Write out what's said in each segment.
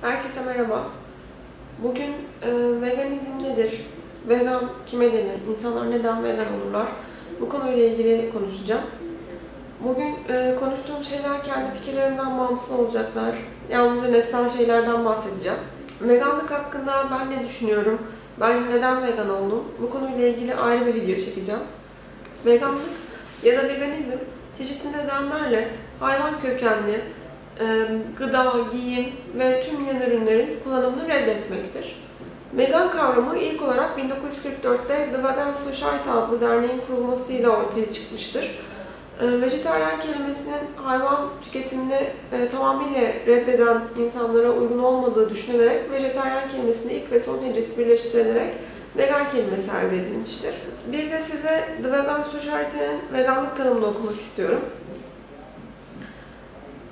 Herkese merhaba. Bugün e, veganizm nedir? Vegan kime denir? İnsanlar neden vegan olurlar? Bu konuyla ilgili konuşacağım. Bugün e, konuştuğum şeyler kendi fikirlerimden bağımsız olacaklar. Yalnızca nesnel şeylerden bahsedeceğim. Veganlık hakkında ben ne düşünüyorum? Ben neden vegan oldum? Bu konuyla ilgili ayrı bir video çekeceğim. Veganlık ya da veganizm çeşitli nedenlerle hayvan kökenli, gıda, giyim ve tüm yan ürünlerin kullanımını reddetmektir. Vegan kavramı ilk olarak 1944'te The Vegan Society adlı derneğin kurulmasıyla ortaya çıkmıştır. Vejetaryen kelimesinin hayvan tüketimini e, tamamıyla reddeden insanlara uygun olmadığı düşünülerek vejetaryen kelimesini ilk ve son hecesi birleştirilerek vegan kelimesi elde edilmiştir. Bir de size The Vegan Society'nin veganlık tanımını okumak istiyorum.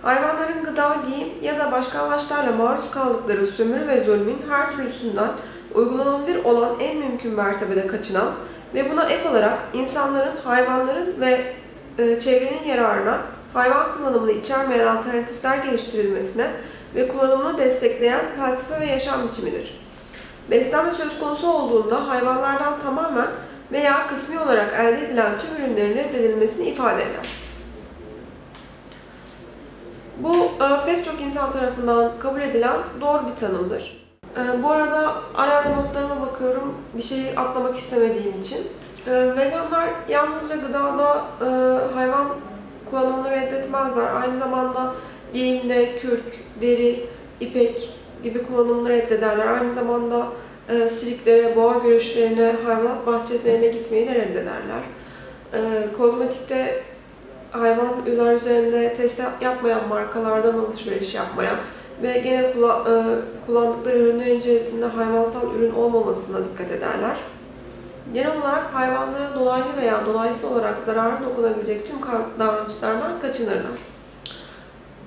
Hayvanların gıda, giyim ya da başka amaçlarla maruz kaldıkları sömürü ve zulmün her türlüsünden uygulanabilir olan en mümkün mertebede kaçınan ve buna ek olarak insanların, hayvanların ve e, çevrenin yararına hayvan kullanımını içermeyen alternatifler geliştirilmesine ve kullanımını destekleyen felsefe ve yaşam biçimidir. Beslenme söz konusu olduğunda hayvanlardan tamamen veya kısmi olarak elde edilen tüm ürünlerin reddedilmesini ifade eder. Bu e, pek çok insan tarafından kabul edilen doğru bir tanımdır. E, bu arada ara ara notlarıma bakıyorum bir şeyi atlamak istemediğim için. E, veganlar yalnızca gıdada hayvan kullanımını reddetmezler. Aynı zamanda giyimde kürk, deri, ipek gibi kullanımını reddederler. Aynı zamanda e, sirklere, boğa görüşlerine, hayvanat bahçelerine gitmeyi de reddederler. E, kozmetikte hayvanlar üzerinde test yapmayan markalardan alışveriş yapmaya ve gene kullandıkları ürünler içerisinde hayvansal ürün olmamasına dikkat ederler. Genel olarak hayvanlara dolaylı veya dolaysız olarak zararı dokunabilecek tüm davranışlardan kaçınırlar.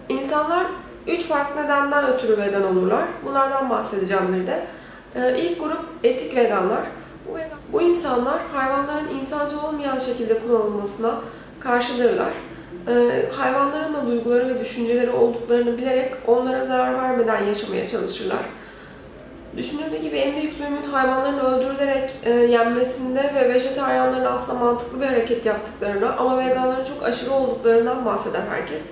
İnsanlar üç farklı nedenden ötürü vegan olurlar. Bunlardan bahsedeceğim bir de. İlk grup etik veganlar. Bu insanlar hayvanların insancıl olmayan şekilde kullanılmasına karşıdırlar. Ee, hayvanların da duyguları ve düşünceleri olduklarını bilerek onlara zarar vermeden yaşamaya çalışırlar. Düşünüldüğü gibi en büyük zulmün hayvanların öldürülerek e, yenmesinde ve vejetaryenlerin aslında mantıklı bir hareket yaptıklarını ama veganların çok aşırı olduklarından bahseder herkes.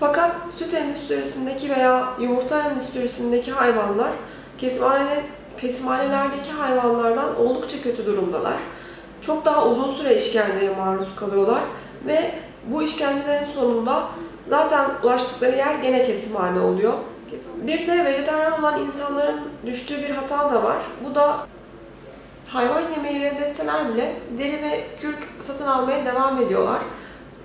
Fakat süt endüstrisindeki veya yumurta endüstrisindeki hayvanlar kesimhane, kesimhanelerdeki hayvanlardan oldukça kötü durumdalar. Çok daha uzun süre işkenceye maruz kalıyorlar ve bu işkencelerin sonunda zaten ulaştıkları yer gene kesimhane oluyor. Bir de vejetaryen olan insanların düştüğü bir hata da var. Bu da hayvan yemeği reddetseler bile deri ve kürk satın almaya devam ediyorlar.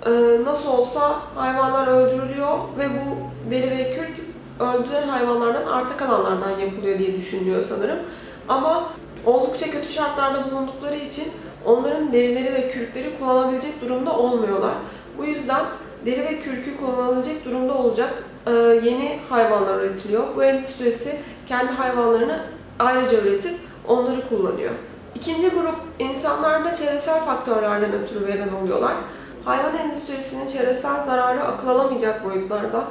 Ee, nasıl olsa hayvanlar öldürülüyor ve bu deri ve kürk öldürülen hayvanlardan arta kalanlardan yapılıyor diye düşünülüyor sanırım. Ama oldukça kötü şartlarda bulundukları için onların derileri ve kürkleri kullanabilecek durumda olmuyorlar. Bu yüzden deri ve kürkü kullanılabilecek durumda olacak e, yeni hayvanlar üretiliyor. Bu endüstrisi kendi hayvanlarını ayrıca üretip onları kullanıyor. İkinci grup insanlarda çevresel faktörlerden ötürü vegan oluyorlar. Hayvan endüstrisinin çevresel zararı akıl alamayacak boyutlarda.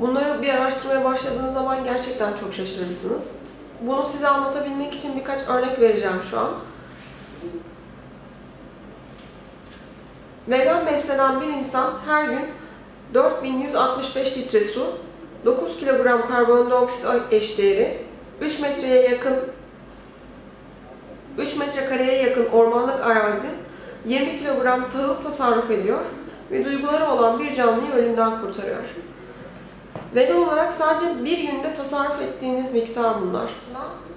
Bunları bir araştırmaya başladığınız zaman gerçekten çok şaşırırsınız. Bunu size anlatabilmek için birkaç örnek vereceğim şu an. Vegan beslenen bir insan her gün 4165 litre su, 9 kilogram karbondioksit eşdeğeri, 3 metreye yakın 3 metrekareye yakın ormanlık arazi, 20 kilogram tahıl tasarruf ediyor ve duyguları olan bir canlıyı ölümden kurtarıyor. Vegan olarak sadece bir günde tasarruf ettiğiniz miktar bunlar.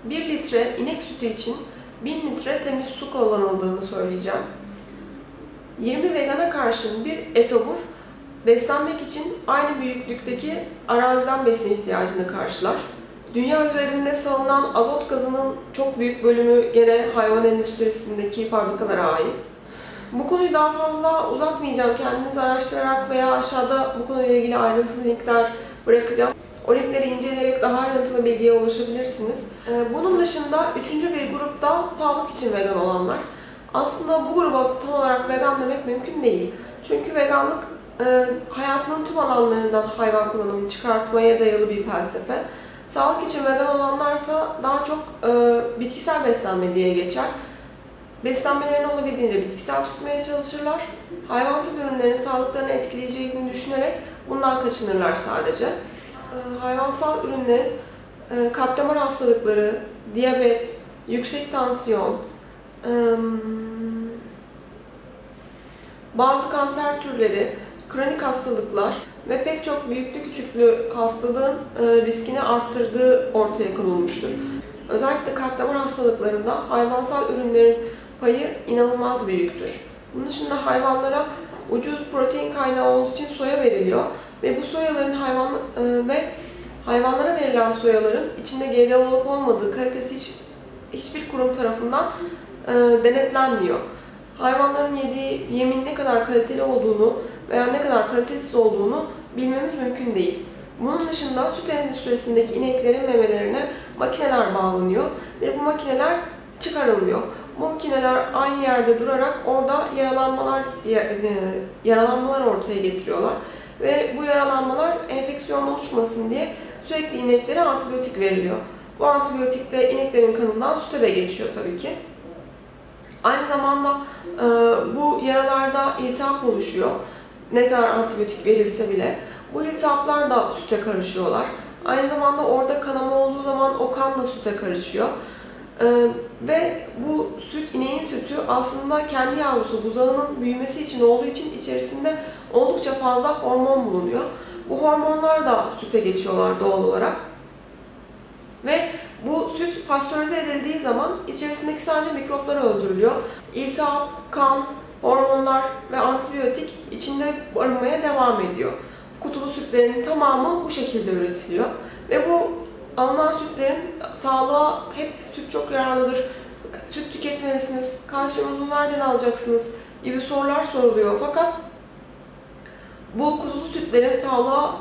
1 litre inek sütü için 1000 litre temiz su kullanıldığını söyleyeceğim. 20 vegana karşın bir etobur beslenmek için aynı büyüklükteki araziden besin ihtiyacını karşılar. Dünya üzerinde salınan azot gazının çok büyük bölümü gene hayvan endüstrisindeki fabrikalara ait. Bu konuyu daha fazla uzatmayacağım. Kendiniz araştırarak veya aşağıda bu konuyla ilgili ayrıntılı linkler bırakacağım. O linkleri inceleyerek daha ayrıntılı bilgiye ulaşabilirsiniz. Ee, bunun dışında üçüncü bir grupta sağlık için vegan olanlar. Aslında bu gruba tam olarak vegan demek mümkün değil. Çünkü veganlık e, hayatının tüm alanlarından hayvan kullanımını çıkartmaya dayalı bir felsefe. Sağlık için vegan olanlarsa daha çok e, bitkisel beslenme diye geçer. Beslenmelerini olabildiğince bitkisel tutmaya çalışırlar. Hayvansal ürünlerin sağlıklarını etkileyeceğini düşünerek bundan kaçınırlar sadece. E, hayvansal ürünlerin e, kalp damar hastalıkları, diyabet, yüksek tansiyon, bazı kanser türleri, kronik hastalıklar ve pek çok büyüklü küçüklü hastalığın e, riskini arttırdığı ortaya konulmuştur. Özellikle kalp damar hastalıklarında hayvansal ürünlerin payı inanılmaz büyüktür. Bunun dışında hayvanlara ucuz protein kaynağı olduğu için soya veriliyor ve bu soyaların hayvan e, ve hayvanlara verilen soyaların içinde GDO olup olmadığı kalitesi hiç, hiçbir kurum tarafından denetlenmiyor. Hayvanların yediği yemin ne kadar kaliteli olduğunu veya ne kadar kalitesiz olduğunu bilmemiz mümkün değil. Bunun dışında süt endüstrisindeki ineklerin memelerine makineler bağlanıyor ve bu makineler çıkarılmıyor. Bu makineler aynı yerde durarak orada yaralanmalar e, yaralanmalar ortaya getiriyorlar ve bu yaralanmalar enfeksiyon oluşmasın diye sürekli ineklere antibiyotik veriliyor. Bu antibiyotik de ineklerin kanından süte de geçiyor tabii ki. Aynı zamanda e, bu yaralarda iltihap oluşuyor. Ne kadar antibiyotik verilse bile. Bu iltihaplar da süte karışıyorlar. Aynı zamanda orada kanama olduğu zaman o kan da süte karışıyor. Ee, ve bu süt, ineğin sütü aslında kendi yavrusu buzağının büyümesi için olduğu için içerisinde oldukça fazla hormon bulunuyor. Bu hormonlar da süte geçiyorlar doğal olarak. Ve bu süt pastörize edildiği zaman içerisindeki sadece mikroplar öldürülüyor. İltihap, kan, hormonlar ve antibiyotik içinde barınmaya devam ediyor. Kutulu sütlerin tamamı bu şekilde üretiliyor. Ve bu alınan sütlerin sağlığa hep süt çok yararlıdır. Süt tüketmelisiniz, kalsiyumunuzu nereden alacaksınız gibi sorular soruluyor. Fakat bu kutulu sütlerin sağlığa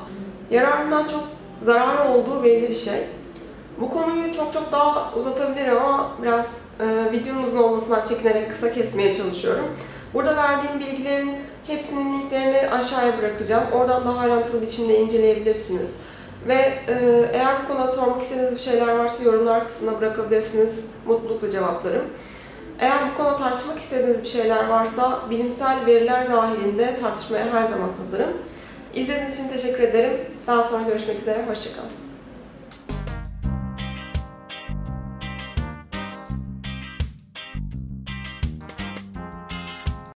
yararından çok zarar olduğu belli bir şey. Bu konuyu çok çok daha uzatabilirim ama biraz e, videonun uzun olmasından çekinerek kısa kesmeye çalışıyorum. Burada verdiğim bilgilerin hepsinin linklerini aşağıya bırakacağım. Oradan daha ayrıntılı biçimde inceleyebilirsiniz. Ve e, eğer bu konuda sormak istediğiniz bir şeyler varsa yorumlar kısmına bırakabilirsiniz. Mutlulukla cevaplarım. Eğer bu konuda tartışmak istediğiniz bir şeyler varsa bilimsel veriler dahilinde tartışmaya her zaman hazırım. İzlediğiniz için teşekkür ederim. Daha sonra görüşmek üzere. Hoşçakalın.